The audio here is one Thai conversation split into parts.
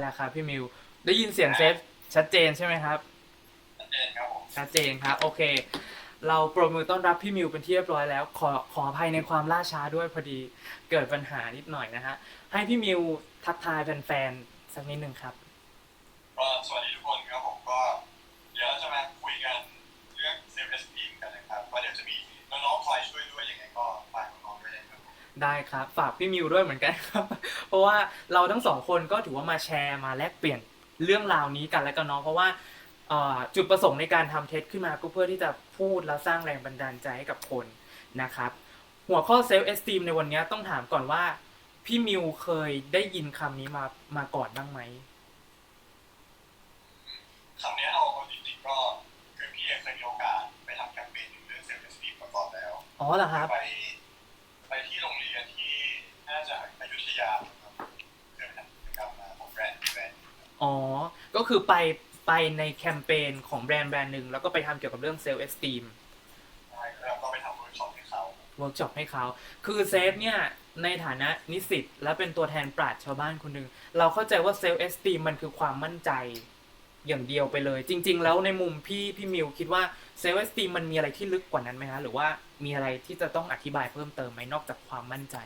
แล้วครับพี่มิวได้ยินเสียงเซฟชัดเจนใช่ไหมครับ ชัดเจนครับผมชัดเจนครับ โอเค เราปรบมือต้อนรับพี่มิวเป็นที่เรียบร้อยแล้ว ขอขออภัยในความล่าช้าด้วยพอดีเกิดปัญหานิดหน่อยนะฮะให้พี่มิวทักทายแฟนๆสักนิดหนึ่งครับก็สวัสดีทุกคนครับผมก็ ได้ครับ ฝากพี่มิวด้วยเหมือนกันครับ เพราะว่าเราทั้งสองคนก็ถือว่ามาแชร์มาแลกเปลี่ยนเรื่องราวนี้กันและกันเนาะเพราะว่าเอ่อจุดประสงค์ในการทำเทสขึ้นมาก็เพื่อที่จะพูดและสร้างแรงบันดาลใจให้กับคนนะครับ หัวข้อเซลฟ์เอส m มในวันนี้ต้องถามก่อนว่า พี่มิวเคยได้ยินคำนี้มามาก่อนบ้างไหมคำนี้เอาเอาจริงๆก็คือพี่เอกเคยมีโอกาสไปทำแคมเปญเรื่องเซฟเอสพีมาก่อนแล้วอ๋อเหรอครับไปไปที่โรงเรียนที่น่าจะอยุธยาครับเคยไปทำกิจกรรมมาของแบรนด์แบรนด์ อ๋อ ก็ คือไปไปในแคมเปญของแบรนด์แบรนด์หนึ่งแล้วก็ไปทำเกี่ยวกับเรื่องเซลฟ์เอส m มใช่แล้วก็ไปทำเวิร์กช็อปให้เขาเวิร์กช็อปให้เขา คือเซฟเนี่ยในฐานะนิสิตและเป็นตัวแทนปราชญ์ชาวบ้านคนหนึ่งเราเข้าใจว่าเซลฟ์เอสตีมมันคือความมั่นใจอย่างเดียวไปเลย จริง ๆ แล้วในมุมพี่พี่มิวคิดว่าเซลฟ์เอสตีมมันมีอะไรที่ลึกกว่านั้นไหมฮะหรือว่ามีอะไรที่จะต้องอธิบายเพิ่มเติมไหมนอกจากความมั่นใจ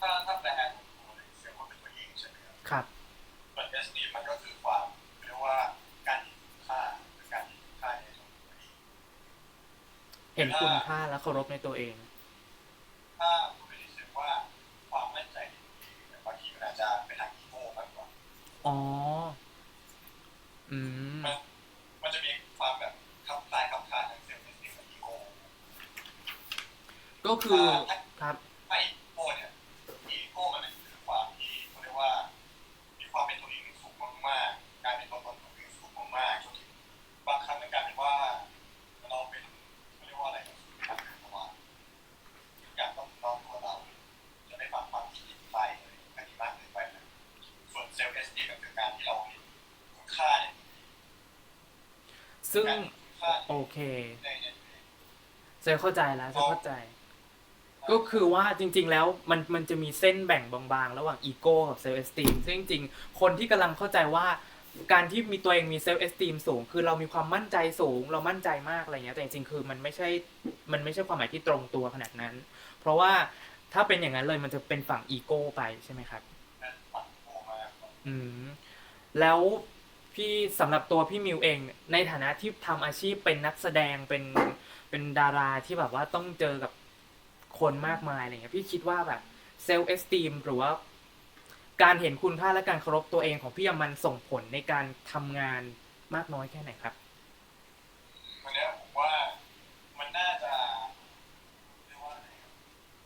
ถ้าถ้าแบรนด์ของตัวเซลล์เป็นตัวเองใช่ไหมครับ ครับ ส่วนเอสดีมันก็คือความเรียกว่าการเห็นคุณค่าหรือการเห็นคุณค่าในตัวเอง เห็นคุณค่าและเคารพในตัวเอง ถ้าคุณไม่ได้รู้สึกว่าความมั่นใจในตัวเองเนี่ยบางทีมันอาจจะไปทางอีโก้มากกว่าอ๋อ อืม มันมันจะมีความแบบคำคลายคำคลายทางเซลล์เอสดีกับอีโก้ก็คือครับถ้า เซลเข้าใจแล้วเซลเข้าใจ ก็คือว่าจริง ๆ แล้วมันมันจะมีเส้นแบ่งบางๆ ระหว่างอีโก้กับเซลล์เอสตีมซึ่งจริงๆคนที่กำลังเข้าใจว่าการที่มีตัวเองมีเซลล์เอสตีมสูง คือเรามีความมั่นใจสูง เรามั่นใจมากอะไรเงี้ยแต่จริงๆคือมันไม่ใช่มันไม่ใช่ความหมายที่ตรงตัวขนาดนั้น เพราะว่าถ้าเป็นอย่างนั้นเลยมันจะเป็นฝั่งอีโก้ไปใช่ไหมครับนั่นฝังโก้มากอืม แล้ว พี่สำหรับตัวพี่มิวเอง ในฐานะที่ทำอาชีพเป็นนักแสดงเป็นเป็นดาราที่แบบว่าต้องเจอกับคนมากมายอะไรเงี้ยพี่คิดว่าแบบเซลล์เอสตีมหรือว่าการเห็นคุณค่าและการเคารพตัวเองของพี่มันส่งผลในการทำงานมากน้อยแค่ไหนครับ วันนี้ผมว่ามันน่าจะเรียกว่าอะไรครับ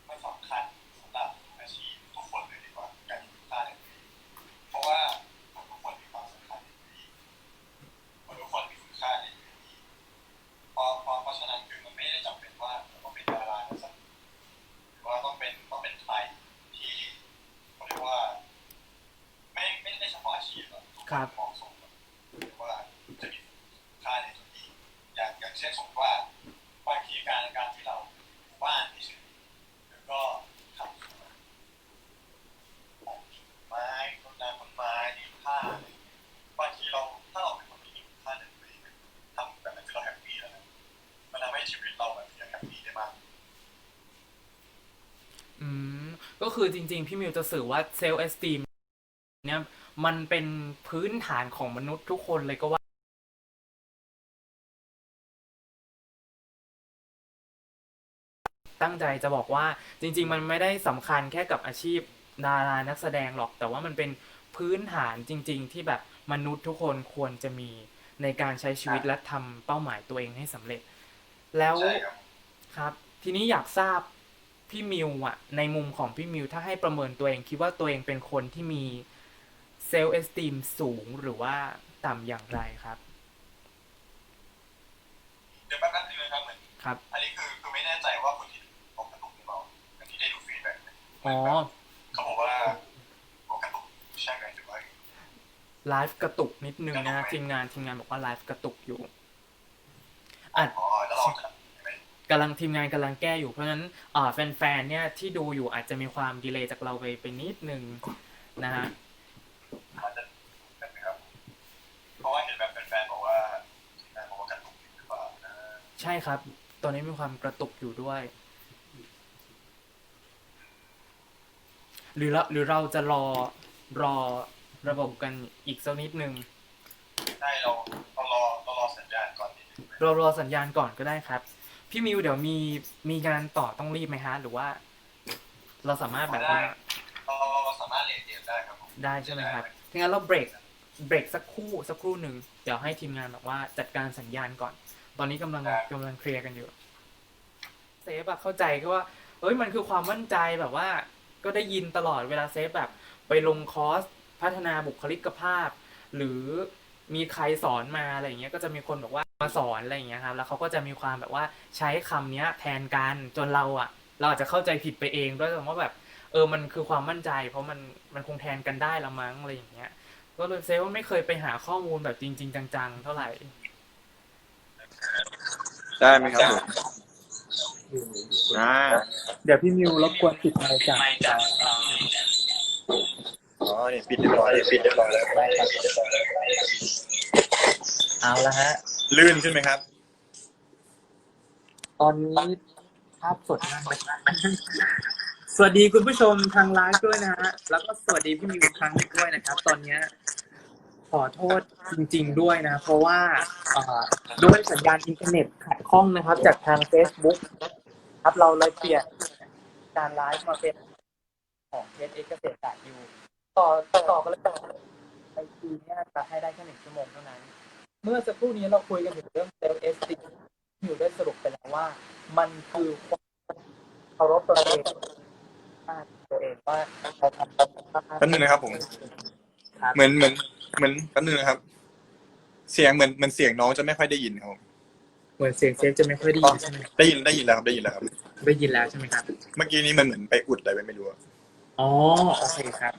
มันสำคัญสำหรับอาชีพทุกคนเลยดีกว่าการเห็นคุณค่าในตัวเองเพราะว่าทุกคนมีความสำคัญในตัวเองทุกคนมีคุณค่าในตัวเองเพราะเพราะเพราะฉะนั้นคือมันไม่ได้จำเป็นว่าต้องเป็นดารานะสักหรือว่าต้องเป็นต้องเป็นใครที่เขาเรียกว่า ไม่ไม่ได้เฉพาะอาชีพหรอกทุก ครั คน บ เหมาะสมหรือว่าจะมีคุณค่าในตัวเอง อย่างอย่างเช่นสมมติว่าบางทีการการที่เราอยู่บ้านเฉยๆแล้วก็ทำสวนปลูกไม้รดน้ำต้นไม้ดีผ้าอะไรอย่างเงี้ยบางทีเราถ้าเราเป็นคนที่มีคุณค่าในตัวเองทำแบบนั้นคือเราแฮปปี้แล้วนะมันทำให้ชีวิตเราแบบยังแฮปปี้ได้มาก อืมก็ คือจริง ๆ พี่มิวจะสื่อว่าเซลล์เอสตีมเนี่ยมันเป็นพื้นฐานของมนุษย์ทุกคนเลยก็ว่าตั้งใจจะบอกว่าจริง ๆ มันไม่ได้สำคัญแค่กับอาชีพดารานักแสดงหรอก แต่ว่ามันเป็นพื้นฐานจริง ๆ ที่แบบมนุษย์ทุกคนควรจะมีในการใช้ชีวิตและทำเป้าหมายตัวเองให้สำเร็จ แล้วใช่ครับครับ ทีนี้อยากทราบ พี่มิวอะในมุมของพี่มิวถ้าให้ประเมินตัวเองคิดว่าตัวเองเป็นคนที่มีเซลล์เอสติมสูงหรือว่าต่ำอย่างไรครับเดี๋ยวแป๊บนึงนะครับเหมือนครับ อันนี้คือคือไม่แน่ใจว่าคนที่ออกกระตุกหรือเปล่าคนที่ได้ดูฟีดแบ็กเนี่ยอ๋อเขาบอกว่าออกกระตุกใช่ไหมหรือว่าไลฟ์กระตุกนิดนึงนะฮะทีมงานทีมงานบอกว่าไลฟ์กระตุกอยู่ กำลังทีมงานกำลังแก้อยู่เพราะฉะนั้นแฟนๆเนี่ยที่ดูอยู่อาจจะมีความดีเลย์จากเราไปไปนิดนึงนะฮะเพราะว่าเห็นแบบแฟนๆบอกว่าะใช่ครับ ตอนนี้มีความกระตุกอยู่ด้วย หรือเราหรือเราจะรอรอระบบกันอีกสักนิดนึงได้เราเรารอเรารอสัญญาณก่อนเรารอสัญญาณก่อนก็ได้ครับ พี่มิวเดี๋ยวมีมีงานต่อต้องรีบไหมฮะ หรือว่า เราสามารถแบบว่าเราเราสามารถเรียนเกมได้ครับผมได้ใช่ไหมครับงั้นเราเบรกเบรกสักครู่สักครู่หนึ่งเดี๋ยวให้ทีมงานแบบว่าจัดการสัญญาณก่อน ตอนนี้กำลังกำลังเคลียร์กันอยู่เซฟอะเข้าใจก็ว่าเอ้ยมันคือความมั่นใจแบบว่า ก็ได้ยินตลอดเวลาเซฟแบบ ไปลงคอร์สพัฒนาบุคลิกภาพ หรือมีใครสอนมาอะไรอย่างเงี้ยก็จะมีคนบอกว่า มาสอนอะไรอย่างเงี้ยครับแล้วเขาก็จะมีความแบบว่าใช้คำเนี้ยแทนกันจนเราอะเราอาจจะเข้าใจผิดไปเองด้วยซ้ำว่าแบบเออมันคือความมั่นใจ เพราะมันมันคงแทนกันได้ละมั้งอะไรอย่างเงี้ย ก็เลยเซฟว่าไม่เคยไปหาข้อมูลแบบจริง ๆ จัง ๆ เท่าไหร่ ได้ไหมครับผมอ่าเดี๋ยวพี่มิวรบกวนปิดไมค์จากอ๋อนี่ปิดเรียบร้อยเลยปิดเรียบร้อยแล้วเอาละฮะ ลื่นขึ้นไหมครับ ตอนนี้ภาพสดมากเลยสวัสดีคุณผู้ชมทางไลฟ์ด้วยนะฮะ แล้วก็สวัสดีพี่มิวอีกครั้งหนึ่งด้วยนะครับ ตอนเนี้ยขอโทษจริง ๆด้วยนะ เพราะว่าเอ่อด้วยสัญญาณอินเทอร์เน็ตขัดข้องนะครับ จากทาง Facebook ครับเราเลยเปลี่ยนการไลฟ์มาเป็นของเทสเอกเกษตรศาสตร์ยูต่อต่อกันเลยในทีเนี่ยจะให้ได้แค่หนึ่งชั่วโมงเท่านั้น เมื่อสักครู่นี้เราคุยกันถึงเรื่องเซลล์เอสติมิวได้สรุปไปแล้วว่า มันคือความเคารพตัวเองค่าตัวเองว่าเราทำแป๊บนึงนะครับผมครับเหมือนเหมือนเหมือนแป๊บนึงนะครับ เสียงเหมือนเหมือนเสียงน้องจะไม่ค่อยได้ยินครับผมเหมือนเสียงเซฟจะไม่ค่อยได้ยินใช่ไหมได้ยินได้ยินแล้วครับได้ยินแล้วครับ ได้ยินแล้วใช่ไหมครับ เมื่อกี้นี้มันเหมือนไปอุดอะไรไปไม่รู้อะอ๋อโอเคครับ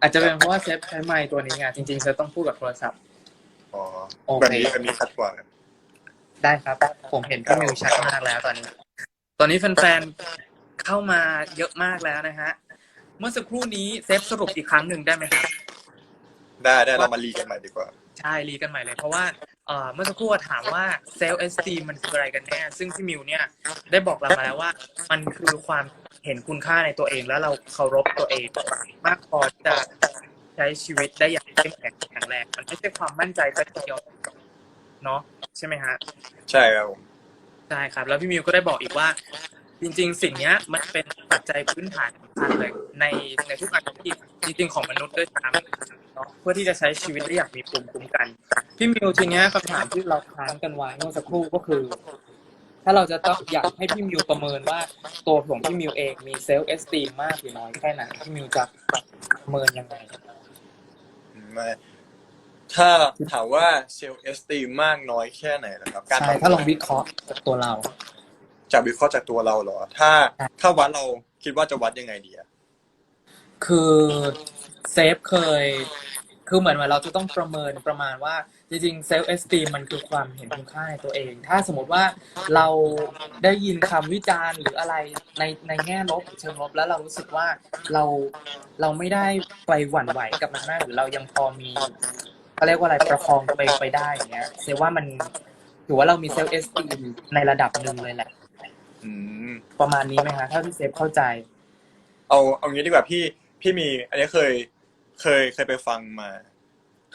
อาจจะเป็นเพราะว่าเซฟใช้ไมค์ตัวนี้ไงจริงๆเซฟต้องพูดกับโทรศัพท์ อ๋อโอเค แบบนี้แบบนี้ชัดกว่าครับได้ครับ ผมเห็นพี่มิวชัดมากแล้วตอนนี้ ตอนนี้แฟนๆเข้ามาเยอะมากแล้วนะฮะ เมื่อสักครู่นี้เซฟสรุปอีกครั้งหนึ่งได้ไหมครับ ได้ได้เรามารีกันใหม่ดีกว่า ใช่รีกันใหม่เลยเพราะว่าเอ่อเมื่อสักครู่ถามว่าเซลล์เอสตีมันคืออะไรกันแน่ ซึ่งพี่มิวเนี่ยได้บอกเรามาแล้วว่า มันคือความเห็นคุณค่าในตัวเองแล้วเราเคารพตัวเอง มากพอที่จะใช้ชีวิตได้อย่างเข้มแข็งแข็งแรงมันไม่ใช่ความมั่นใจแต่เดียวเนาะใช่ไหมฮะใช่ครับผมใช่ครับ แล้วพี่มิวก็ได้บอกอีกว่า จริง ๆ สิ่งเนี้ยมันเป็นปัจจัยพื้นฐานสำคัญเลยในในทุกอาชีพจริงๆของมนุษย์ด้วยซ้ำเนาะเพื่อที่จะใช้ชีวิตได้อย่างมีภูมิคุ้มกัน พี่มิวทีเนี้ยคำถามที่เราค้างกันไว้เมื่อสักครู่ก็คือ ถ้าเราจะต้องอยากให้พี่มิวประเมินว่าตัวของพี่มิวเองมีเซลล์เอสตีมมากหรือน้อยแค่ไหนพี่มิวจะประเมินยังไงอื มมา ถ้าถามว่าเซลล์เอสตีมากน้อยแค่ไหนนะครับการใช่ทำถ้าลองวิเคราะห์จากตัวเรา จากวิเคราะห์จากตัวเราเหรอ ถ้าถ้าวัดเราคิดว่าจะวัดยังไงดีอะคือเซฟเคย คือเหมือนว่าเราจะต้องประเมินประมาณว่าจริงๆเซลฟ์เอสตีมมันคือความเห็นคุณค่าในตัวเอง ถ้าสมมติว่าเราได้ยินคำวิจารณ์หรืออะไรในในแง่ลบเชิงลบแล้วเรารู้สึกว่าเราเราไม่ได้ไปหวั่นไหวกับมันมากหรือเรายังพอมีเขาเรียกว่าอะไรประคองตัวเองไปได้อย่างเงี้ยเซฟว่ามันถือว่าเรามีเซลฟ์เอสตีมในระดับหนึ่งเลยแหละอืมประมาณนี้ไหมคะถ้าพี่เซฟเข้าใจ เอาเอางี้ดีกว่าพี่พี่มี อันนี้เคย เคยเคยไปฟังมา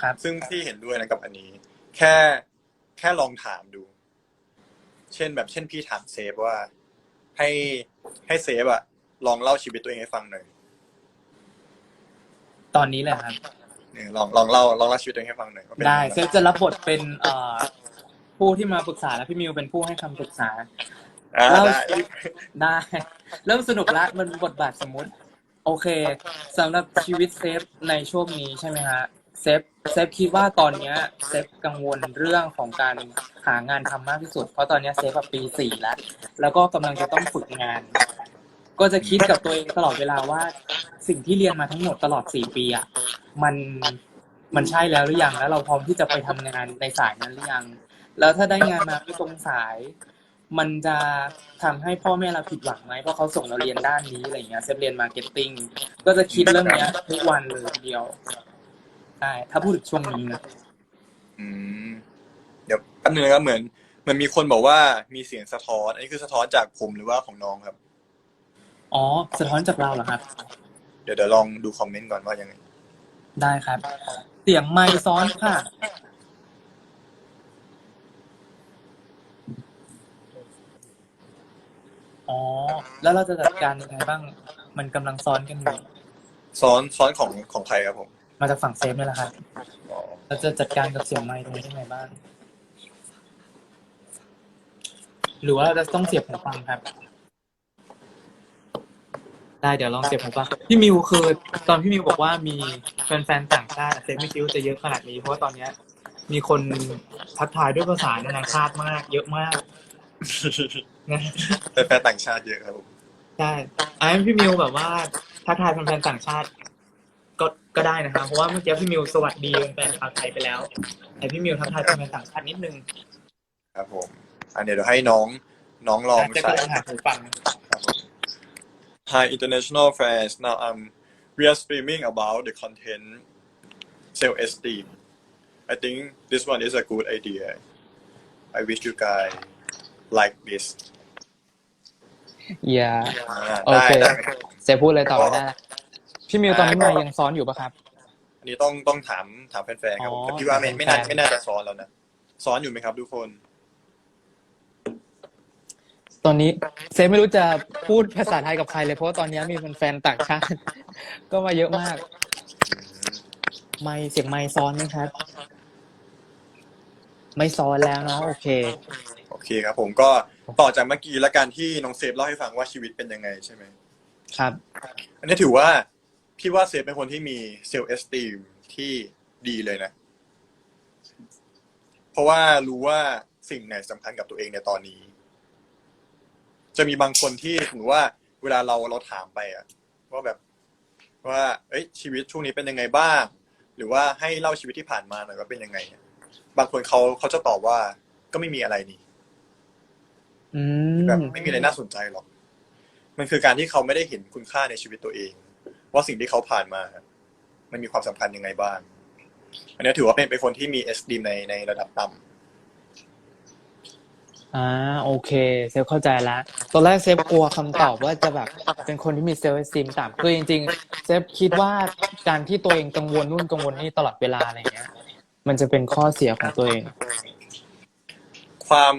ครับ ซึ่งพี่เห็นด้วยนะกับอันนี้ แค่แค่ลองถามดู เช่นแบบเช่นพี่ถามเซฟว่า ให้ให้เซฟอะลองเล่าชีวิตตัวเองให้ฟังหน่อยตอนนี้เลยครับ เนี่ยลองลองเล่าลองเล่าชีวิตตัวเองให้ฟังหน่อยว่าเป็นได้ยังเซงฟจะรับบทเป็นเอ่อผู้ที่มาปรึกษาและพี่มิวเป็นผู้ให้คำปรึกษา อ่าเล่าได้ได้ เริ่มสนุกละมันบทบาทสมมุติ โอเคสำหรับชีวิตเซฟในช่วงนี้ใช่ไหมฮะเซฟเซฟคิดว่าตอนเนี้ยเซฟกังวลเรื่องของการหางานทำมากที่สุด เพราะตอนเนี้ยเซฟแบบปีสี่แล้ว แล้วก็กำลังจะต้องฝึกงาน ก็จะคิดกับตัวเองตลอดเวลาว่า สิ่งที่เรียนมาทั้งหมดตลอดสี่ปีอะมันมันใช่แล้วหรือยังแล้วเราพร้อมที่จะไปทำงานในสายนั้นหรือยัง แล้วถ้าได้งานมาไม่ตรงสาย มันจะทำให้พ่อแม่เราผิดหวังไหมเพราะเขาส่งเราเรียนด้านนี้อะไรเงี้ยเซฟเรียนมาร์เก็ตติ้งก็จะคิดเรื่องเนี้ยทุกวันเลยทีเดียวใช่ถ้าพูดถึงช่วงนี้นะอืมเดี๋ยวแป๊บนึงนะครับเหมือน มันมีคนบอกว่ามีเสียงสะท้อน อันนี้คือสะท้อนจากผมหรือว่าของน้องครับ อ๋อ สะท้อนจากเราเหรอครับ เดี๋ยวเดี๋ยวลองดูคอมเมนต์ก่อนว่ายังไง ได้ครับ เสียงไมค์ซ้อนค่ะ อ๋อ แล้วเราจะจัดการยังไงบ้าง มันกำลังซ้อนกันอยู่ซ้อนซ้อนของของใครครับผมมาจากฝั่งเซฟนี่แหละครับอ๋อเราจะจัดการกับเสียงไมค์ตรงนี้ยังไงบ้าง หรือว่าเราจะต้องเสียบหูฟังครับ ได้เดี๋ยวลองเสียบหูฟังพี่มิวคือ ตอนพี่มิวบอกว่ามีแฟนๆต่างชาติเซฟไม่คิดว่าจะเยอะขนาดนี้เพราะว่าตอนเนี้ย มีคนทักทายด้วยภาษานานาชาติมาก เยอะมาก นะแต่แฟนต่างชาติเยอะครับผมใช่ไอ้พี่มิวแบบว่าทักทายแฟนๆต่างชาติ ก็ก็ได้นะครับ เพราะว่าเมื่อกี้พี่มิวสวัสดีแฟนชาวไทยไปแล้ว แต่พี่มิวทักทายแฟนๆต่างชาตินิดนึงครับผม อันเดี๋ยวให้น้องน้องลองจะใส่ก็ลองหาหูฟังครับผม Hi international friends now um we are streaming about the content self esteem I think this one is a good idea I wish you guys like this อย่าอ่าโอได้เคได้เซฟพูดเลยต่อไม่ได้ พี่มิวตอนนี้มายังซ้อนอยู่ปะครับ อันนี้ต้องต้องถามถามแฟนๆครับผมอ๋อแต่พี่ว่าไม่ไม่น่าแฟนๆไม่น่าจะซ้อนแล้วนะซ้อนอยู่ไหมครับทุกคน ตอนนี้เซฟไม่รู้จะพูดภาษาไทยกับใครเลยเพราะว่าตอนนี้มีแฟนๆต่างชาติ ก็มาเยอะมาก ไม่เสียงไม่ซ้อนไหมครับ ไม่ซ้อนแล้วเนาะโอเค โอเคครับ ผมก็ต่อจากเมื่อกี้และการที่น้องเซฟเล่าให้ฟังว่าชีวิตเป็นยังไงใช่ไหมครับ อันนี้ถือว่าพี่ว่าเซฟเป็นคนที่มีเซลล์เอสตีมที่ดีเลยนะ เพราะว่ารู้ว่าสิ่งไหนสำคัญกับตัวเองในตอนนี้ จะมีบางคนที่ถือว่า เวลาเราเราถามไปอะว่าแบบว่า เอ้ย ชีวิตช่วงนี้เป็นยังไงบ้าง หรือว่าให้เล่าชีวิตที่ผ่านมาหน่อยว่าเป็นยังไงอะบางคนเขาเขาจะตอบว่าก็ไม่มีอะไรนี่ อืแบบมไม่มีอะไรน่าสนใจหรอก มันคือการที่เขาไม่ได้เห็นคุณค่าในชีวิตตัวเอง ว่าสิ่งที่เขาผ่านมา มันมีความสำคัญยังไงบ้าง อันนี้ถือว่าเป็นเป็นคนที่มีเอสดีในในระดับต่ำ อ่าโอเค เซฟเข้าใจแล้วตอนแรกเซฟกลัวคำตอบว่าจะแบบเป็นคนที่มีเซลล์เอสติมต่ำคือจริงๆเซฟคิดว่าการที่ตัวเองกังวลนู่นกังวลนี่ตลอดเวลาอะไรเงี้ย มันจะเป็นข้อเสียของตัวเอง ความ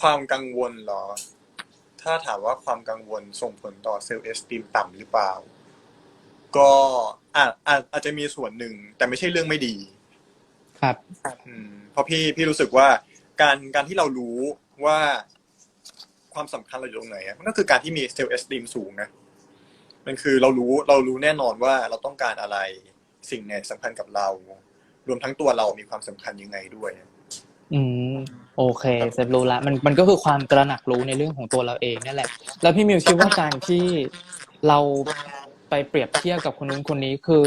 ความกังวลเหรอ ถ้าถามว่าความกังวลส่งผลต่อเซลล์เอสติมต่ำหรือเปล่า ก็อาจอาจอาจจะมีส่วนหนึ่ง แต่ไม่ใช่เรื่องไม่ดีครับ อืมเพราะพี่พี่รู้สึกว่าการการที่เรารู้ว่าความสำคัญเราอยู่ตรงไหนอะมันก็คือการที่มีเซลล์เอสติมสูงนะมันคือเรารู้เรารู้แน่นอนว่าเราต้องการอะไรสิ่งไหนสำคัญกับเรา รวมทั้งตัวเรามีความสำคัญยังไงด้วยอื มโอเคเซฟรู้ละมันมันก็คือความตระหนักรู้ในเรื่องของตัวเราเองนั่นแหละ แล้วพี่มิวคิดว่าการที่เราไปเปรียบเทียบกับคนนู้นคนนี้คือ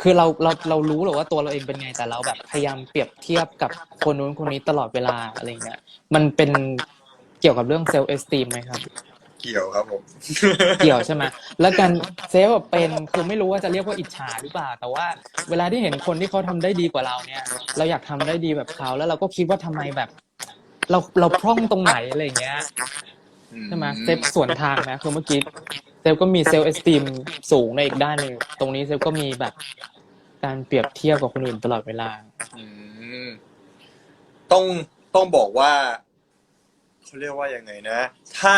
คือเราเราเรารู้หรือว่าตัวเราเองเป็นไงแต่เราแบบพยายามเปรียบเทียบกับคนนู้นคนนี้ตลอดเวลาอะไรเงี้ยมันเป็นเกี่ยวกับเรื่องเซลล์เอสติมไหมครับ เกี่ยวครับผม เกี่ยวใช่ไหมแล้วการเซฟแบบเป็นคือไม่รู้ว่าจะเรียกว่าอิจฉาหรือเปล่า แต่ว่าเวลาที่เห็นคนที่เขาทำได้ดีกว่าเราเนี่ย เราอยากทำได้ดีแบบเขาแล้วเราก็คิดว่าทำไมแบบ เราเราพร่องตรงไหนอะไรอย่างเงี้ย ใช่ไหมเซฟสวนทางนะคือเมื่อกี้เซฟก็มีเซลล์เอสติมสูงในอีกด้านหนึ่งตรงนี้เซฟก็มีแบบการเปรียบเทียบกับคนอื่นตลอดเวลา อืมต้องต้องบอกว่าเขาเรียกว่ายังไงนะ ถ้า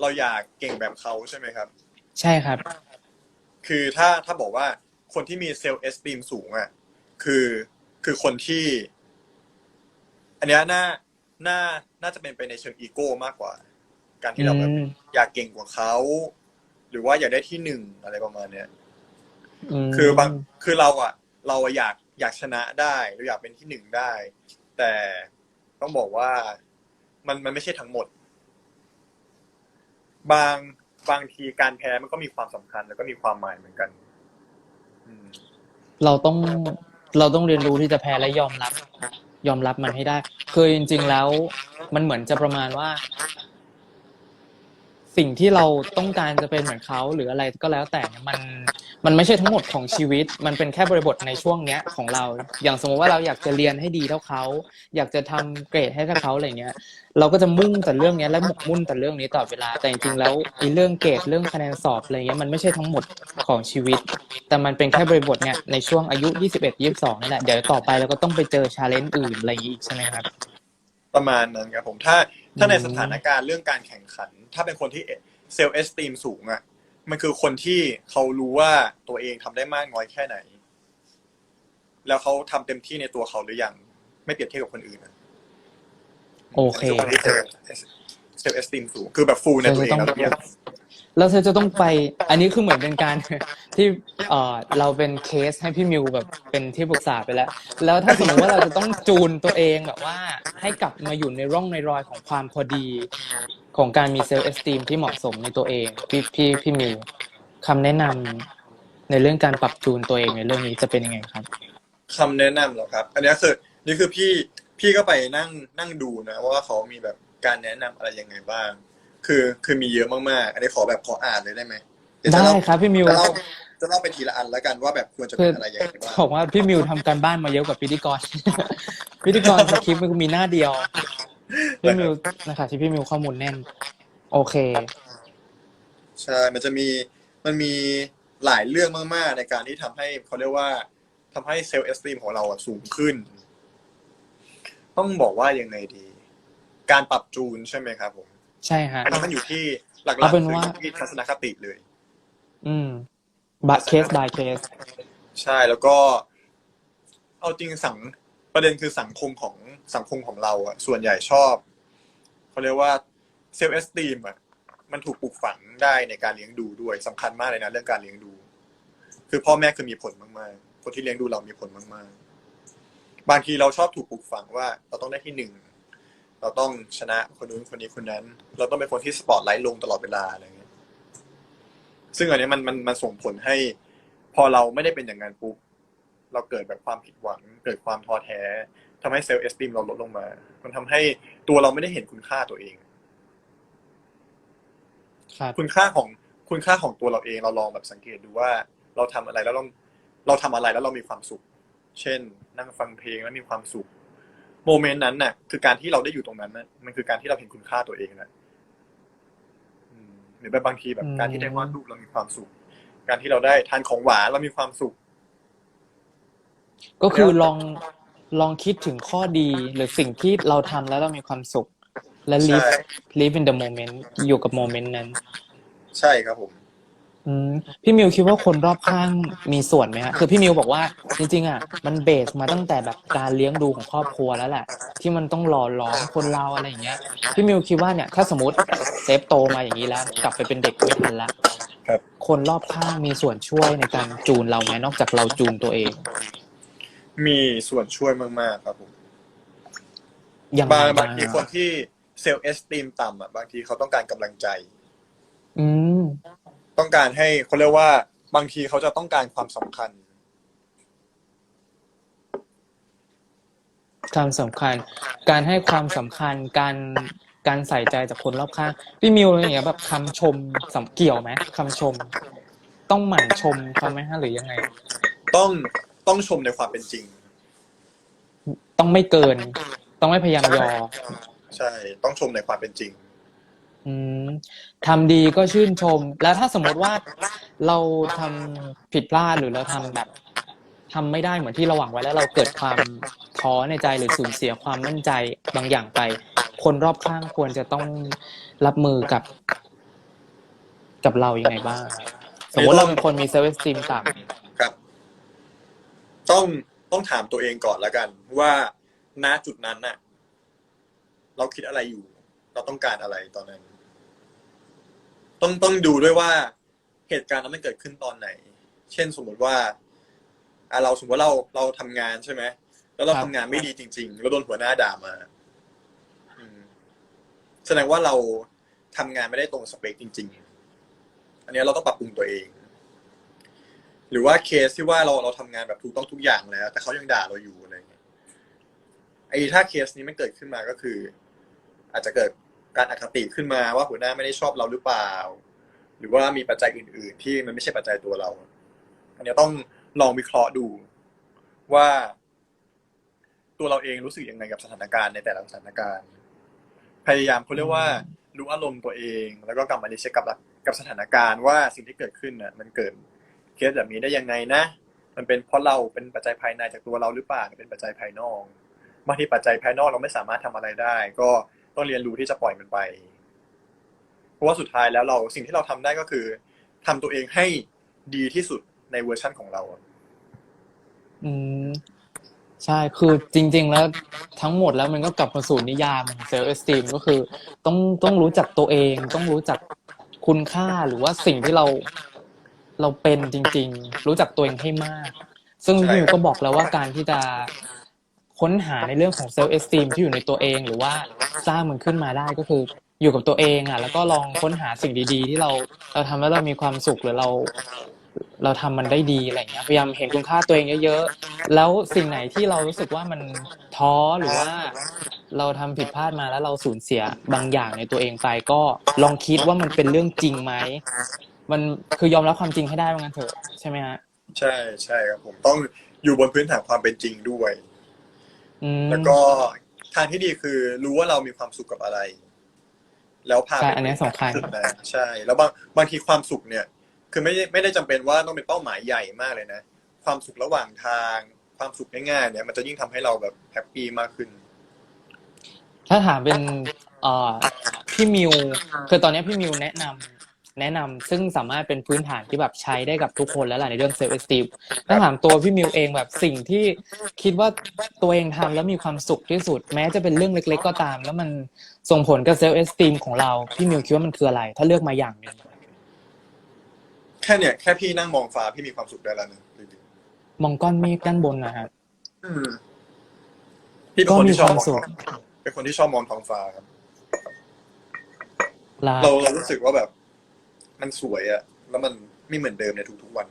เราอยากเก่งแบบเขาใช่ไหมครับ ใช่ครับ คือถ้าถ้าบอกว่าคนที่มีเซลล์เอสตีมสูงอะคือคือคนที่ อันเนี้ยน่าน่าน่าจะเป็นไปในเชิงอีโก้มากกว่า การที่เราแบบอืม อยากเก่งกว่าเขา หรือว่าอยากได้ที่หนึ่งอะไรประมาณเนี้ย มคือบางคือเราอะเราอะอยากอยากชนะได้เราอยากเป็นที่หนึ่งได้ แต่ต้องบอกว่ามันมันไม่ใช่ทั้งหมด บางบางทีการแพ้มันก็มีความสำคัญแล้วก็มีความหมายเหมือนกัน อืม เราต้องเราต้องเรียนรู้ที่จะแพ้และยอมรับ ยอมรับมันให้ได้ เคยจริง ๆ แล้ว มันเหมือนจะประมาณว่า สิ่งที่เราต้องการจะเป็นเหมือนเขาหรืออะไรก็แล้วแต่เนี่ยมันมันไม่ใช่ทั้งหมดของชีวิต มันเป็นแค่บริบทในช่วงเนี้ยของเรา อย่างสมมติว่าเราอยากจะเรียนให้ดีเท่าเขา อยากจะทำเกรดให้เท่าเขาอะไรเงี้ย เราก็จะมุ่งแต่เรื่องเนี้ยและหมกมุ่นแต่เรื่องนี้ตลอดเวลา แต่จริงๆแล้วไอ้เรื่องเกรดเรื่องคะแนนสอบอะไรเงี้ยมันไม่ใช่ทั้งหมดของชีวิต แต่มันเป็นแค่บริบทเนี่ยในช่วงอายุ 21 22นี่แหละ เดี๋ยวต่อไปเราก็ต้องไปเจอชาเลนจ์อื่นอะไรอย่างงี้อีกใช่ไหมครับ ประมาณนั้นครับผมถ้า ถ้าในอืมสถานการณ์เรื่องการแข่งขัน ถ้าเป็นคนที่เซลล์เอสตีมสูงอะ มันคือคนที่เขารู้ว่าตัวเองทำได้มากน้อยแค่ไหน แล้วเขาทำเต็มที่ในตัวเขาหรือยัง ไม่เปรียบเทียบกับคนอื่นอะโอเคนนี้คือคนที่เซลล์เอสตีมสูง คือแบบฟูลในตัวเองแล้วทุกอย่าง แล้วเธอจะต้องไป อันนี้คือเหมือนเป็นการ ที่เออเราเป็นเคสให้พี่มิวแบบเป็นที่ปรึกษาไปแล้ว แล้วถ้าสมมติว่าเราจะต้องจูนตัวเองแบบว่า ให้กลับมาอยู่ในร่องในรอยของความพอดีของการมีเซลล์เอสตีมที่เหมาะสมในตัวเอง พี่พี่พี่มิวคำแนะนำในเรื่องการปรับจูนตัวเองในเรื่องนี้จะเป็นยังไงครับคำแนะนำเหรอครับ อันนี้คือนี่คือพี่พี่ก็ไปนั่งนั่งดูนะ ว่าเขามีแบบการแนะนำอะไรยังไงบ้าง คือคือมีเยอะมากๆ อันนี้ขอแบบขออ่านเลยได้ไหมเยวจะได้เล่าครับพี่มิวจะเล่าจะเล่าไปทีละอันแล้วกันว่าแบบควรจะคืเป็อนอะไรยังไงบ้างบอกว่าพี่มิวทำการบ้านมาเยอะกว่าพิธีกร พิธีกรสคริปต์มันก็มีหน้าเดียว พี่มิวนะคะที่พี่มิวข้อมูลแน่น โอเค ใช่มันจะมีมันมีหลายเรื่องมากๆ ในการที่ทำให้เขาเรียกว่าทำให้เซลล์เอสตีมของเราอะสูงขึ้น ต้องบอกว่ายังไงดี การปรับจูนใช่ไหมครับผม ใช่ฮะ อันนี้มันอยู่ที่หลักๆเอาเป็นคือว่าอยู่ที่ทัศนคติเลย อืมบัตเคส by เคส ใช่แล้วก็ เอาจริงสังประเด็นคือสังคมของสังคมของเราอะส่วนใหญ่ชอบเขาเรียกว่าเซลล์เอสตีมอะมันถูกปลูกฝังได้ในการเลี้ยงดูด้วยสำคัญมากเลยนะเรื่องการเลี้ยงดู คือพ่อแม่คือมีผลมากๆคนที่เลี้ยงดูเรามีผลมากๆ บางทีเราชอบถูกปลูกฝังว่า เราต้องได้ที่หนึ่ง เราต้องชนะคนนู้นคนนี้คนนั้น เราต้องเป็นคนที่สปอตไลท์ลงตลอดเวลาอะไรเงี้ยซึ่งอันเนี้ยมันมันมันส่งผลให้ พอเราไม่ได้เป็นอย่างนั้นปุ๊บเราเกิดแบบความผิดหวัง เกิดความท้อแท้ทำให้เซลล์เอสติมเราลดลงมา มันทำให้ตัวเราไม่ได้เห็นคุณค่าตัวเองครับคุณค่าของคุณค่าของตัวเราเองเราลองแบบสังเกตดูว่า เราทำอะไรแล้วเราเราทำอะไรแล้วเรามีความสุข เช่น นั่งฟังเพลงแล้วมีความสุข โมเมนต์นั้นน่ะ คือการที่เราได้อยู่ตรงนั้นน่ะมันคือการที่เราเห็นคุณค่าตัวเองนะอืมหรือแบบบางทีแบบอืมการที่ได้วาดรูปเรามีความสุข การที่เราได้ทานของหวานเรามีความสุข ก็คือลองลองคิดถึงข้อดีหรือสิ่งที่เราทำแล้วเรามีความสุข และ live ใช่ live in the moment อยู่กับโมเมนต์นั้น ใช่ครับผม อืมพี่มิวคิดว่าคนรอบข้างมีส่วนไหมฮะคือพี่มิวบอกว่าจริงๆอะมันเบสมาตั้งแต่แบบการเลี้ยงดูของครอบครัวแล้วแหละที่มันต้องหล่อหลอมคนเราอะไรอย่างเงี้ยพี่มิวคิดว่าเนี่ยถ้าสมมติเซฟโตมาอย่างนี้แล้ว กลับไปเป็นเด็กไม่ทันละครับ คนรอบข้างมีส่วนช่วยในการจูนเราไหมนอกจากเราจูนตัวเองมีส่วนช่วยมากๆครับผมอย่างบางไรบางทีคนที่เซลล์เอสตีมต่ำอะบางทีเขาต้องการกำลังใจ อืม ต้องการให้เขาเรียกว่าบางทีเขาจะต้องการความสำคัญ ความสำคัญ การให้ความสำคัญการการใส่ใจจากคนรอบข้างพี่มิวอะไรอย่างเงี้ยแบบคำชมสำเกี่ยวไหมคำชม ต้องหมั่นชมเขาไหมฮะหรือยังไง ต้องต้องชมในความเป็นจริง ต้องไม่เกิน ต้องไม่พยายามยอ ใช่ ต้องชมในความเป็นจริง อืมทำดีก็ชื่นชม แล้วถ้าสมมติว่าเราทำผิดพลาดหรือเราทำแบบทำไม่ได้เหมือนที่เราหวังไว้แล้วเราเกิดความท้อในใจหรือสูญเสียความมั่นใจบางอย่างไป คนรอบข้างควรจะต้องรับมือกับ กับเรายังไงบ้างสมมติเราเป็นคนมีเซลล์ e สติมต่ำครับ ต้องต้องถามตัวเองก่อนแล้วกัน ว่าณจุดนั้นน่ะ เราคิดอะไรอยู่ เราต้องการอะไรตอนนั้น ต้องต้องดูด้วยว่าเหตุการณ์นั้นมันเกิดขึ้นตอนไหน เช่นสมมุติว่าอะเราสมมติว่าเราเราทำงานใช่ไหมแล้วเราครับ ทำงานไม่ดีจริง ๆ แล้วโดนหัวหน้าด่ามาอืมแสดงว่าเราทำงานไม่ได้ตรงสเปคจริง ๆ อันนี้เราต้องปรับปรุงตัวเอง หรือว่าเคสที่ว่าเราเราทำงานแบบถูกต้องทุกอย่างแล้ว แต่เขายังด่าเราอยู่อะไรเงี้ยไอ้ถ้าเคสนี้มันเกิดขึ้นมาก็คือ อาจจะเกิด การอคติขึ้นมาว่าหัวหน้าไม่ได้ชอบเราหรือเปล่า หรือว่ามีปัจจัยอื่น ๆ ที่มันไม่ใช่ปัจจัยตัวเรา อันนี้ต้องลองวิเคราะห์ดูว่า ตัวเราเองรู้สึกยังไงกับสถานการณ์ในแต่ละสถานการณ์ พยายามเขาเรียกว่ารู้อารมณ์ตัวเอง แล้วก็กลับมาดีเช็คกับกับสถานการณ์ว่าสิ่งที่เกิดขึ้นน่ะ มันเกิดเคสแบบนี้ได้ยังไงนะ มันเป็นเพราะเราเป็นปัจจัยภายในจากตัวเราหรือเปล่าเป็นปัจจัยภายนอกบางทีปัจจัยภายนอกเราไม่สามารถทำอะไรได้ ก็ ต้องเรียนรู้ที่จะปล่อยมันไป เพราะว่าสุดท้ายแล้วเราสิ่งที่เราทำได้ก็คือทำตัวเองให้ดีที่สุดในเวอร์ชั่นของเราอะอืมใช่ คือจริง ๆ แล้วทั้งหมดแล้วมันก็กลับมาสู่นิยามเซลล์เอสติมก็คือ ต้องต้องรู้จักตัวเอง ต้องรู้จักคุณค่าหรือว่าสิ่งที่เราเราเป็นจริง ๆ รู้จักตัวเองให้มาก ซึ่งพี่มิวก็บอกแล้วว่าการที่จะ ค้นหาในเรื่องของเซลล์เอสติมที่อยู่ในตัวเอง หรือว่าสร้างมันขึ้นมาได้ก็คืออยู่กับตัวเองอะ แล้วก็ลองค้นหาสิ่งดี ๆ ที่เราเราทำแล้วเรามีความสุขหรือเรา เราทำมันได้ดีอะไรเงี้ยพยายามเห็นคุณค่าตัวเองเยอะๆแล้วสิ่งไหนที่เรารู้สึกว่ามันท้อหรือว่า เราทำผิดพลาดมาแล้วเราสูญเสียบางอย่างในตัวเองไปก็ลองคิดว่ามันเป็นเรื่องจริงไหมมันคือยอมรับความจริงให้ได้ว่างั้นเถอะใช่ไหมฮะ ใช่ใช่ครับผมต้องอยู่บนพื้นฐานความเป็นจริงด้วย อืมแล้วก็ทางที่ดีคือรู้ว่าเรามีความสุขกับอะไร แล้วพาใช่ไปอันนี้สำคัญ จุดนั้นใช่ แล้วบางบางทีความสุขเนี่ย คือไม่ได้ไม่ได้จำเป็นว่าต้องเป็นเป้าหมายใหญ่มากเลยนะ ความสุขระหว่างทาง ความสุขง่ายๆเนี่ย มันจะยิ่งทำให้เราแบบแฮปปี้มากขึ้น ถ้าถามเป็นเอ่อพี่มิวคือตอนนี้พี่มิวแนะนำ แนะนำซึ่งสามารถเป็นพื้นฐานที่แบบใช้ได้กับทุกคนแล้วแหละในเรื่องเซลล์เอสติมถ้าถามตัวพี่มิวเองแบบสิ่งที่คิดว่าตัวเองทำแล้วมีความสุขที่สุด แม้จะเป็นเรื่องเล็ก ๆ ก็ตาม แล้วมันส่งผลกับเซลล์เอสติมของเราพี่มิวคิดว่ามันคืออะไร ถ้าเลือกมาอย่างหนึ่งแค่เนี่ยแค่พี่นั่งมองฟ้าพี่มีความสุขได้แล้วนะจริงมองก้อนเมฆด้านบนนะฮะๆอืมพี่เป็นคนที่ชอบมองก็มีความสุขเป็นคนที่ชอบมองท้องฟ้าครับลาเราเรารู้สึกว่าแบบ มันสวยอะแล้วมันไม่เหมือนเดิมในทุกๆวัน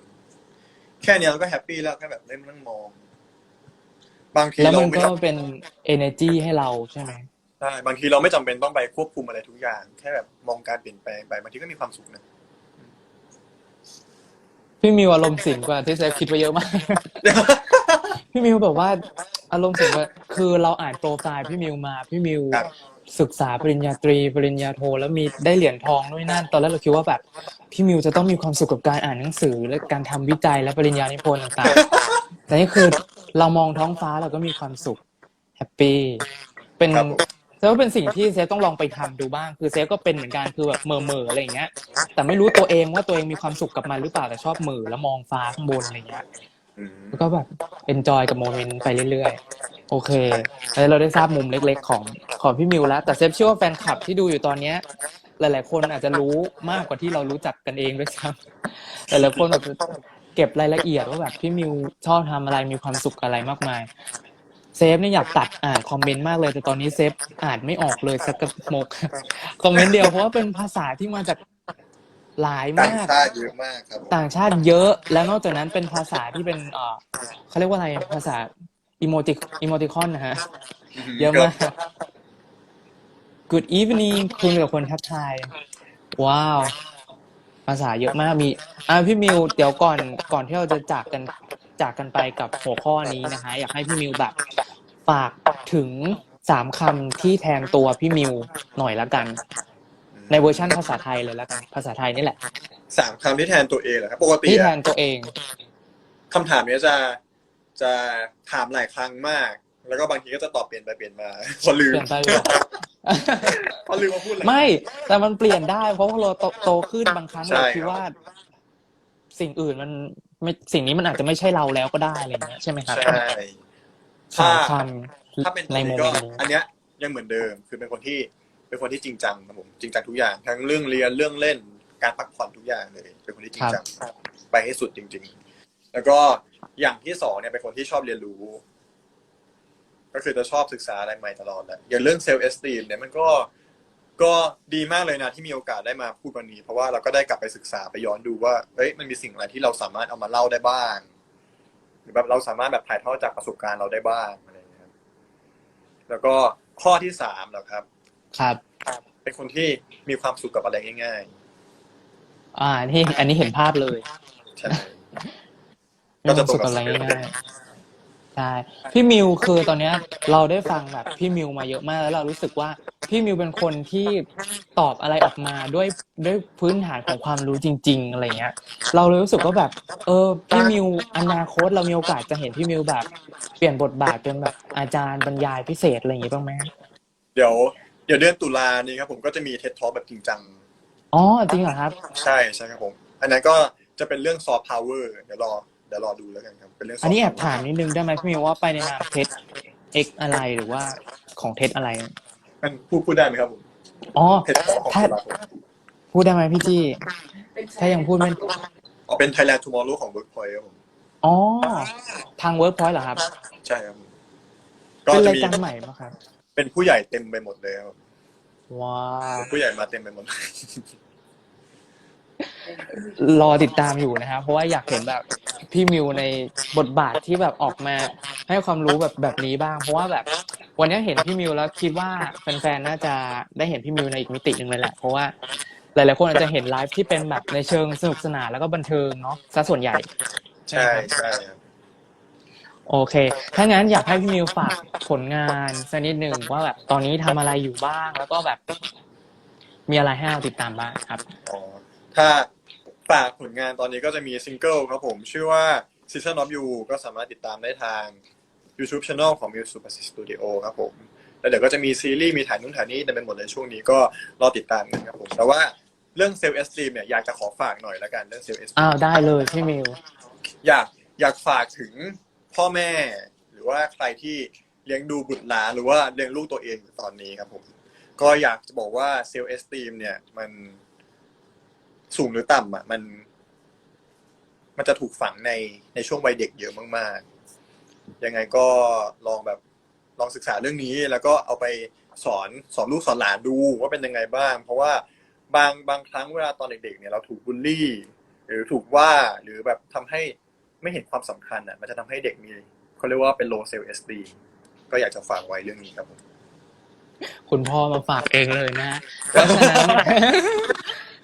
แค่เนี้ยเราก็แฮปปี้แล้วแค่แบบเล่นนั่งมอง บางทีแล้วเรามันไม่ก็ต้องเป็น energy ให้เราใช่ไหมใช่บางทีเราไม่จำเป็นต้องไปควบคุมอะไรทุกอย่าง แค่แบบมองการเปลี่ยนแปลงไปบางทีก็มีความสุขนะพี่มิวอารมณ์สิงกว่าที่เซฟคิดไว้เยอะมาก พี่มิวแบบว่าอารมณ์สิงว่าคือเราอ่านโปรไฟล์พี่มิวมา พี่มิว ครับ ศึกษาปริญญาตรีปริญญาโท แล้วมีได้เหรียญทองด้วยนั่น ตอนแรกเราคิดว่าแบบพี่มิวจะต้องมีความสุขกับการอ่านหนังสือ และการทำวิจัยและปริญญานิพนธ์ต่างๆแต่นี่คือเรามองท้องฟ้าเราก็มีความสุขแฮปปี้เป็นครับผมเซฟว่าเป็นสิ่งที่เซฟต้องลองไปทำดูบ้าง คือเซฟก็เป็นเหมือนกันคือแบบเมื่อเมื่อๆอะไรอย่างเงี้ย แต่ไม่รู้ตัวเองว่าตัวเองมีความสุขกับมันหรือเปล่าแต่ชอบมือแล้วมองฟ้าข้างบนอะไรเงี้ยอืม แล้วก็แบบเอนจอยกับโมเมนต์ไปเรื่อยๆ โอเคแล้วเราได้ทราบมุมเล็กๆ ของของพี่มิวแล้ว แต่เซฟเชื่อว่าแฟนคลับที่ดูอยู่ตอนเนี้ย หลายๆ คนอาจจะรู้มากกว่าที่เรารู้จักกันเองด้วยซ้ำหลายๆคนแบบเก็บรายละเอียดว่าแบบพี่มิวชอบทำอะไรมีความสุขอะไรมากมาย เซฟเนี่ยอยากตัดอ่านคอมเมนต์มากเลย แต่ตอนนี้เซฟอ่านไม่ออกเลยสักกระมกคอมเมนต์เดียวเพราะว่าเป็นภาษาที่มาจาก หลายต่างมาก ชาติเยอะมากครับผมต่างชาติเยอะแล้วนอกจากนั้นเป็นภาษาที่เป็นเอ่อเขาเรียกว่าอะไรภาษาอีโมติอีโมติคอนนะฮะ เยอะมาก Good evening คุณกับคนทักทาย ว้าว ภาษาเยอะมากมี อ่าพี่มิว เดี๋ยวก่อน ก่อนที่เราจะจากกัน จากกันไปกับหัวข้อนี้นะฮะ อยากให้พี่มิวแบบฝากถึงสามคำที่แทนตัวพี่มิวหน่อยละกัน ในเวอร์ชันภาษาไทยเลยละกันภาษาไทยนี่แหละสามคำที่แทนตัวเองเหรอครับปกติที่แทอะนตัวเองคำถามเนี้ยจะจะถามหลายครั้งมาก แล้วก็บางทีก็จะตอบเปลี่ยนไปเปลี่ยนมาพอลืเปมลี่ยนไปเลยเหรอพอลืมมาพูดอะไรไม่ แต่มันเปลี่ยนได้เพราะว่าเราโตโตขึ้นบางครั้งใช่เราครับคิดว่า สิ่งอื่นมันไม่สิ่งนี้มันอาจจะไม่ใช่เราแล้วก็ได้อะไรอย่างเงี้ยใช่ไหมครับใช่สามคถ้าเป็นำในโมก็เมนต์นี้อันเนี้ยยังเหมือนเดิมคือเป็นคนที่ เป็นคนที่จริงจังครับผมจริงจังทุกอย่างทั้งเรื่องเรียนเรื่องเล่นการพักผ่อนทุกอย่างเลยเป็นคนที่จริงจังไปให้สุดจริง ๆ แล้วก็อย่างที่สองเนี่ยเป็นคนที่ชอบเรียนรู้ ก็คือจะชอบศึกษาอะไรใหม่ตลอดแหละอย่างเรื่องเซลล์เอสตีมเนี่ยมันก็ก็ดีมากเลยนะที่มีโอกาสได้มาพูดวันนี้ เพราะว่าเราก็ได้กลับไปศึกษาไปย้อนดูว่าเอ้ยมันมีสิ่งอะไรที่เราสามารถเอามาเล่าได้บ้างหรือแบบเราสามารถแบบถ่ายทอดจากประสบการณ์เราได้บ้างอะไรอย่างเงี้ยครับแล้วก็ข้อที่สามเหรอครับ ครับไปเป็นคนที่มีความสุขกับอะไรง่าย อ่านี่อันนี้เห็นภาพเลยๆ ใช่มีความสุขกับ อะไรง่ายๆใช่พี่มิวคือตอนเนี้ย เราได้ฟังแบบพี่มิวมาเยอะมากแล้วเรารู้สึกว่าพี่มิวเป็นคนที่ตอบอะไรออกมาด้วยด้วยพื้นฐานของความรู้จริง ๆอะไรเงี้ย เราเลยรู้สึกว่าแบบ เออพี่มิวอนาคตเรามีโอกาสจะเห็นพี่มิวแบบ เปลี่ยนบทบาทเป็นแบบอาจารย์บรรยายพิเศษอะไรอย่างงี้บ้างไหม เดี๋ยว เดี๋ยวเดือนตุลานี้ครับผมก็จะมีเท็ดทอแบบจริงจังอ๋อจริงเหรอครับ ใช่ใช่ครับผม อันนั้นก็จะเป็นเรื่องซอฟต์พาวเวอร์เดี๋ยวรอเดี๋ยวรอดูแล้วกันครับเป็นเรื่อง soft อันนี้แอบ power ถามนิดนึงได้ไหมพี่มิวว่าไปในนามเท็ดเอ็กอะไรหรือว่าของเท็ดอะไรมันพูดพูดได้ไหมครับผมอ๋อเท็ดทอของถ้าตุลาคมพูดได้ไหมพี่จี้ถ้ายังพูดไม่อ๋อเป็น Thailand Tomorrow ของ Workpoint ครับผมอ๋อทางเวิร์กพอยต์เหรอครับ ใช่ครับผมก็เป็นจะรายมีการใหม่ปะครับ เป็นผู้ใหญ่เต็มไปหมดเลยครับว้าวผู้ใหญ่มาเต็มไปหมดเลยรอติดตามอยู่นะครับเพราะว่าอยากเห็นแบบพี่มิวในบทบาทที่แบบออกมาให้ความรู้แบบแบบนี้บ้าง เพราะว่าแบบวันนี้เห็นพี่มิวแล้วคิดว่าแฟนๆน่าจะได้เห็นพี่มิวในอีกมิติหนึ่งเลยแหละเพราะว่าหลายๆคนอาจจะเห็นไลฟ์ที่เป็นแบบในเชิงสนุกสนานแล้วก็บันเทิงเนาะซะส่วนใหญ่ ใช่ใช่ครับ โอเค ถ้างั้นอยากให้พี่มิวฝากผลงานสักนิดหนึ่งว่าแบบตอนนี้ทำอะไรอยู่บ้าง แล้วก็แบบ มีอะไรให้เราติดตามบ้างครับ อ๋อถ้าฝากผลงานตอนนี้ก็จะมีซิงเกิลครับผม ชื่อว่า Season of You ก็สามารถติดตามได้ทาง YouTube Channel ของ Muse Super Studio ครับผม แล้วเดี๋ยวก็จะมีซีรีส์ มีถ่ายนู่นถ่ายนี่เต็มไปหมดเลยช่วงนี้ก็รอติดตามกันครับผม แต่ว่าเรื่องเซลล์เอสตีมเนี่ยอยากจะขอฝากหน่อยละกันเรื่องเซลล์เอสอ้าวได้เลยพี่มิว อยากอยากฝากถึง พ่อแม่ หรือว่าใครที่เลี้ยงดูบุตรหลานหรือว่าเลี้ยงลูกตัวเองอยู่ตอนนี้ครับผมก็อยากจะบอกว่าเซลล์เอสตีมเนี่ย มันสูงหรือต่ำอะ มัน มันจะถูกฝังในในช่วงวัยเด็กเยอะมากๆ ยังไงก็ลองแบบลองศึกษาเรื่องนี้ แล้วก็เอาไปสอนสอนลูกสอนหลานดูว่าเป็นยังไงบ้าง เพราะว่าบางบางครั้งเวลาตอนเด็กๆเนี่ยเราถูกบูลลี่ หรือถูกว่าหรือแบบทำให้ ไม่เห็นความสำคัญอะมันจะทำให้เด็กมีเขาเรียกว่าเป็น low self esteem ก็อยากจะฝากไว้เรื่องนี้ครับผมคุณพ่อมาฝากเองเลยนะเพราะฉะนั้น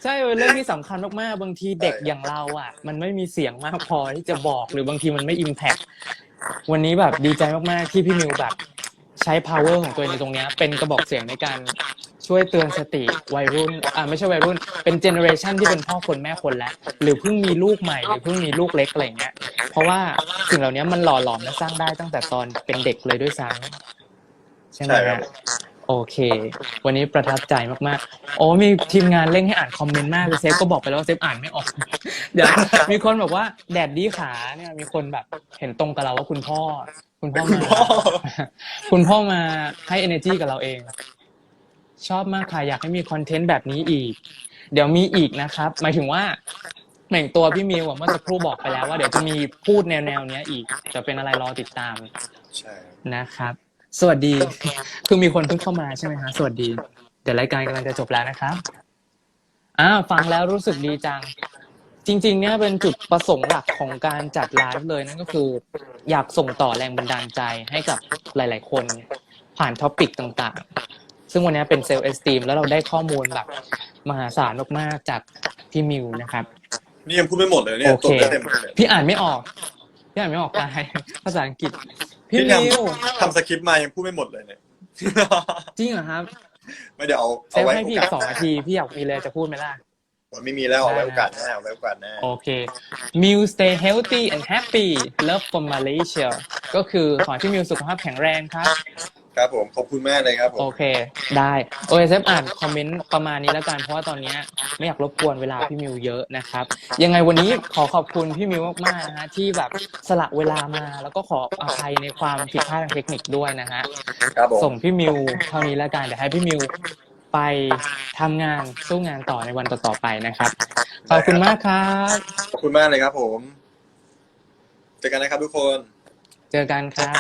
ใช่เป็นเรื่องที่สำคัญมากๆบางทีเด็กอย่างเราอะ มันไม่มีเสียงมากพอที่จะบอกหรือบางทีมันไม่อิมแพควันนี้แบบดีใจมากๆที่พี่มิวแบบใช้ power ของตัวเองในตรงเนี้ยเป็นกระบอกเสียงในการช่วยเตือนสติวัยรุ่น อ่าไม่ใช่วัยรุ่น เป็นเจเนอเรชันที่เป็นพ่อคนแม่คนแล้ว หรือเพิ่งมีลูกใหม่หรือเพิ่งมีลูกเล็กอะไรเงี้ย เพราะว่าสิ่งเหล่านี้มันหล่อหลอมและสร้างได้ตั้งแต่ตอนเป็นเด็กเลยด้วยซ้ำใช่ไหมใช่ครับฮะโอเค วันนี้ประทับใจมากๆ โอ้มีทีมงานเร่งให้อ่านคอมเมนต์มากเลยเซฟก็บอกไปแล้วว่าเซฟอ่านไม่ออก เดี๋ยวมีคนบอกว่าแดดดีขาเนี่ย มีคนแบบเห็นตรงกับเราว่าคุณพ่อ คุณพ่อคุณมาพ่อคุณพ่อมาให้ energy กับเราเอง ชอบมากค่ะอยากให้มีคอนเทนต์แบบนี้อีก เดี๋ยวมีอีกนะครับ หมายถึงว่า หมายถึงตัวพี่มิวอะเมื่อสักครู่บอกไปแล้วว่าเดี๋ยวจะมีพูดแนวแนวๆเนี้ยอีก จะเป็นอะไรรอติดตามใช่ครับนะครับ สวัสดี คือมีคนเพิ่งเข้ามาใช่ไหมฮะสวัสดี เดี๋ยวรายการกำลังจะจบแล้วนะครับอ้าวฟังแล้วรู้สึกดีจัง จริง ๆ เนี่ยเป็นจุดประสงค์หลักของการจัดไลฟ์เลยนั่นก็คือ อยากส่งต่อแรงบันดาลใจให้กับหลาย ๆ คนผ่านท็อปิกต่างๆ ซึ่งวันนี้เป็นเซลล์เอสตีมแล้วเราได้ข้อมูลแบบมหาศาลมากๆจากพี่มิวนะครับ นี่ยังพูดไม่หมดเลยเนี่ยโอตัวเคเต็มไปเลยพี่อ่านไม่ออก พี่อ่านไม่ออกตายภาษาอังกฤษ พี่พี่ทมิวำทำสคริปต์มายังพูดไม่หมดเลยเนี่ย จริงเหรอครับไม่เดี๋ยวเอาเซเอาฟไว้ให้โอพี่อีกาสกสองนาที พี่อยากมีอะไรจะพูดไหมล่ะไม่มีแล้วเอาไว้ได้นะโอกาสหน้าเอาไว้โอกาสหน้า โอเค Miu stay healthy and happy love from Malaysia ก็คือขอให้พี่มิวสุขภาพแข็งแรงครับ ครับผมขอบคุณมากเลยครับผโอมเค ได้โอเคเซฟอ่านคอมเมนต์ประมาณนี้แล้วกันเพราะว่าตอนเนี้ยไม่อยากรบกวนเวลาพี่มิวเยอะนะครับ ยังไงวันนี้ขอขอบคุณพี่มิวมากๆนะฮะที่แบบสละเวลามา แล้วก็ขออภัยในความผิดพลาดทางเทคนิคด้วยนะฮะครับผมส่งพี่มิวเท่านี้แล้วกันเดี๋ยวให้พี่มิวไปทำงานสู้งานต่อในวันต่อๆไปนะครับขอบคุณมากครับขอบคุณมากเลยครับผมเจอกันนะครับทุกคน เจอกันครับ